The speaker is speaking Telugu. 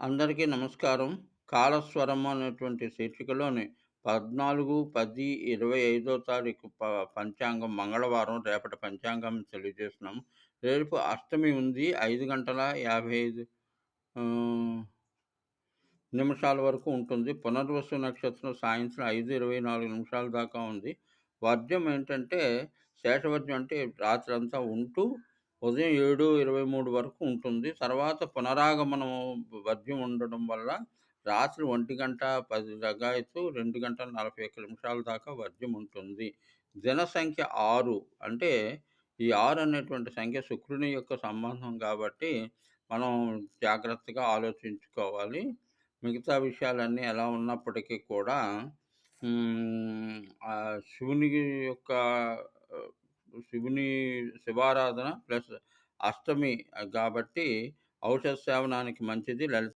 అందరికీ నమస్కారం. 'కాలస్వరం' అనేటువంటి శీర్షికలోని 14, 10, 25 తారీఖు ప పంచాంగం మంగళవారం రేపటి పంచాంగం తెలియజేస్తున్నాం. రేపు అష్టమి ఉంది. ఐదు గంటల యాభై ఐదు నిమిషాల వరకు ఉంటుంది. పునర్వసు నక్షత్రం సాయంత్రం 5:24 నిమిషాల దాకా ఉంది. వర్జ్యం ఏంటంటే శేషవర్జం అంటే రాత్రంతా ఉంటూ ఉదయం 7:23 వరకు ఉంటుంది. తర్వాత పునరాగమనం వర్జ్యం ఉండడం వల్ల రాత్రి 1:10 లగాయతు 2 గంటల 41 నిమిషాల దాకా వర్జ్యం ఉంటుంది. దిన సంఖ్య ఆరు అంటే ఈ ఆరు అనేటువంటి సంఖ్య శుక్రుని యొక్క సంబంధం కాబట్టి మనం జాగ్రత్తగా ఆలోచించుకోవాలి. మిగతా విషయాలన్నీ ఎలా ఉన్నప్పటికీ కూడా శివుని యొక్క శివుని శివారాధన ప్లస్ అష్టమి కాబట్టి ఔషధ సేవనానికి మంచిది. లలిత